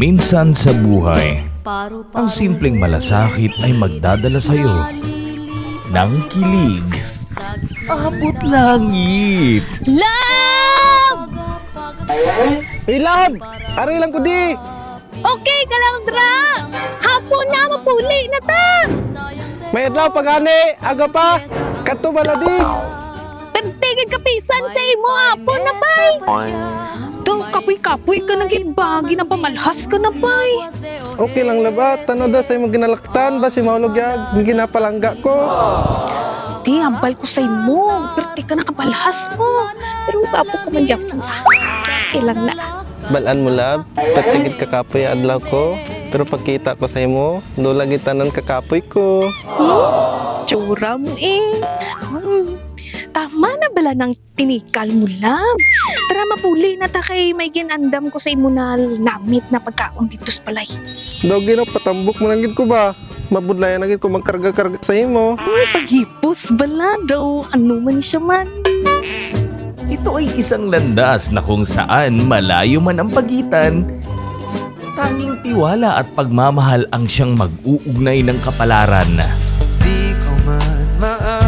Minsan sa buhay, ang simpleng malasakit ay magdadala sa'yo ng kilig. Abot langit! Love! Hey, love! Aray lang ko di! Okay ka lang, Dra! Hapon na, mapuli na ta! May adlaw pagani! Aga pa! Kato bala di! Tagtigid ka pisan sa imo, hapon na, bay! Daw, kapoy-kapoy ka na ginbagi na pamalhas ka na, bay! Okay lang laba. Tano da sa imong ginalaktan ba si Maulog yag? Ginapalangga ko. Di, ambal ko sa imo. Perti ka na kapalhas mo. Pero kapo ka man yapon na. Ilang na. Balaan mo lab. Pertigid kakapoy adlaw ko. Pero pagkita ko sa imo, do lagi tanan kakapoy ko. Tsura mo eh. Hmm. Tama na bala ng tinikal mo lang. Tara mapuli na ta kay may ginandam ko sa imo na namit na pagkaon dito sa balay. Do gino patambok mo lang gid ko ba? Mabudlayan na gid ko magkarga-karga sa imo. Uy, paghipos bala daw. Ano man siya man. Ito ay isang landas na kung saan malayo man ang pagitan, tanging tiwala at pagmamahal ang siyang mag-uugnay ng kapalaran. Di ko man maan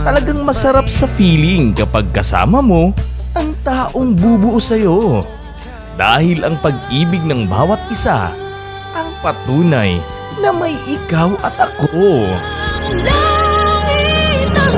Talagang masarap sa feeling kapag kasama mo ang taong bubuo sa'yo. Dahil ang pag-ibig ng bawat isa ang patunay na may ikaw at ako. Langit ang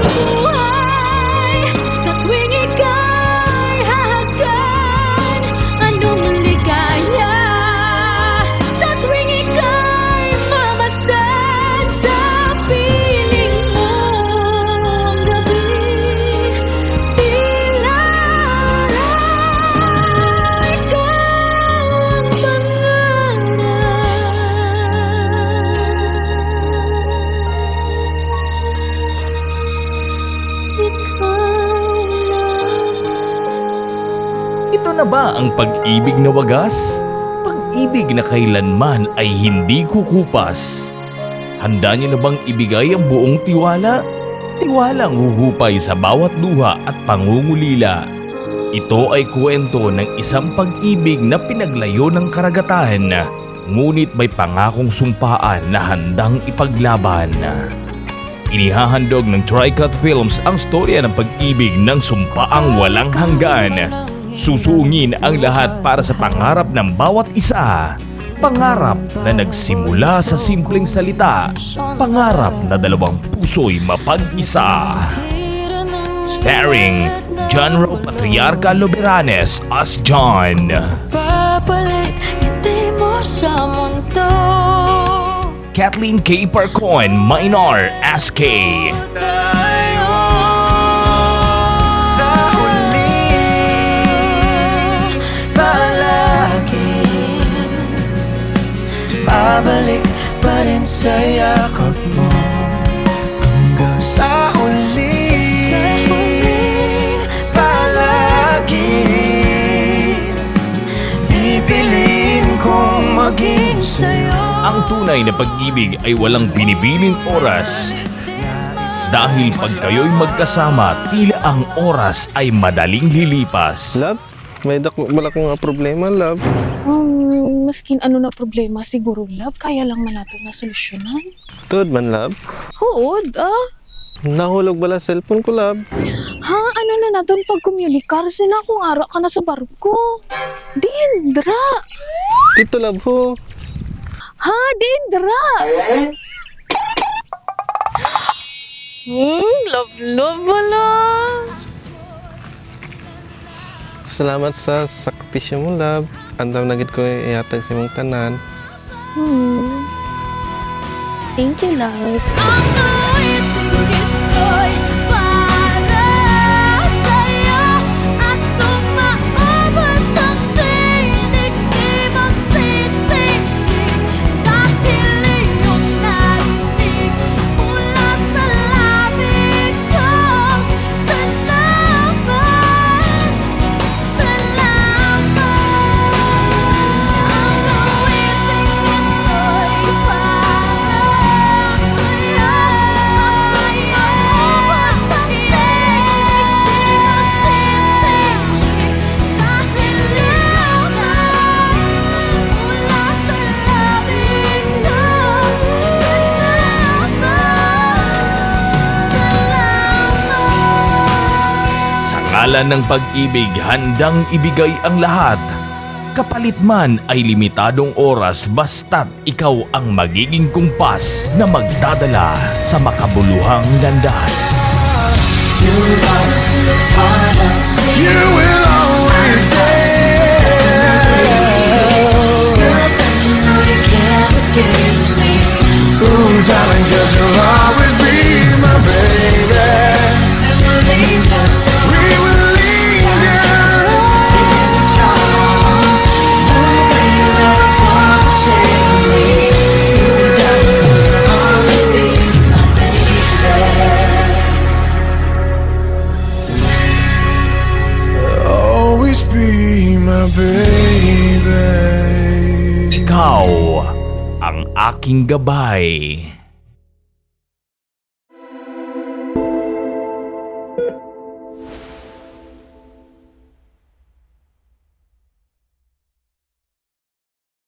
na ba ang pag-ibig na wagas? Pag-ibig na kailanman ay hindi kukupas. Handa niyo na bang ibigay ang buong tiwala? Tiwalang huhupay sa bawat luha at pangungulila. Ito ay kwento ng isang pag-ibig na pinaglayo ng karagatan, ngunit may pangakong sumpaan na handang ipaglaban. Inihahandog ng Tricut Films ang storya ng pag-ibig ng sumpaang walang hanggan. Susuungin ang lahat para sa pangarap ng bawat isa. Pangarap na nagsimula sa simpleng salita. Pangarap na dalawang puso'y mapag-isa. Starring John Ro Patriarca Loberanes as John. Papalit, ngiti mo mundo Kathleen K. Parcon Minor as pa rin sa yakap mo Hanggang sa huli Palagi Pipiliin kong maging sa'yo Ang tunay na pag-ibig ay walang binibiling oras. Dahil pag kayo'y magkasama, tila ang oras ay madaling lilipas. Love, may dako wala kong nga problema, love. Maskin ano na problema siguro, love, kaya lang man nato na solusyonan. Tuod man, love. Huod, ah. Nahulog bala cellphone ko, love. Ha, ano na naton pag-communicate sina kung ara ka na sa barko. Dindra. Dito, love, ho. Ha, Dindra. Hmm, love, love wala. Salamat sa sakripisyo mo, love. Andam na gid ko ihatag sa imong tanan. Hmm. Thank you, love. Ngalan ng pag-ibig, handang ibigay ang lahat. Kapalit man ay limitadong oras basta't ikaw ang magiging kumpas na magdadala sa makabuluhang landas. You will aking gabay.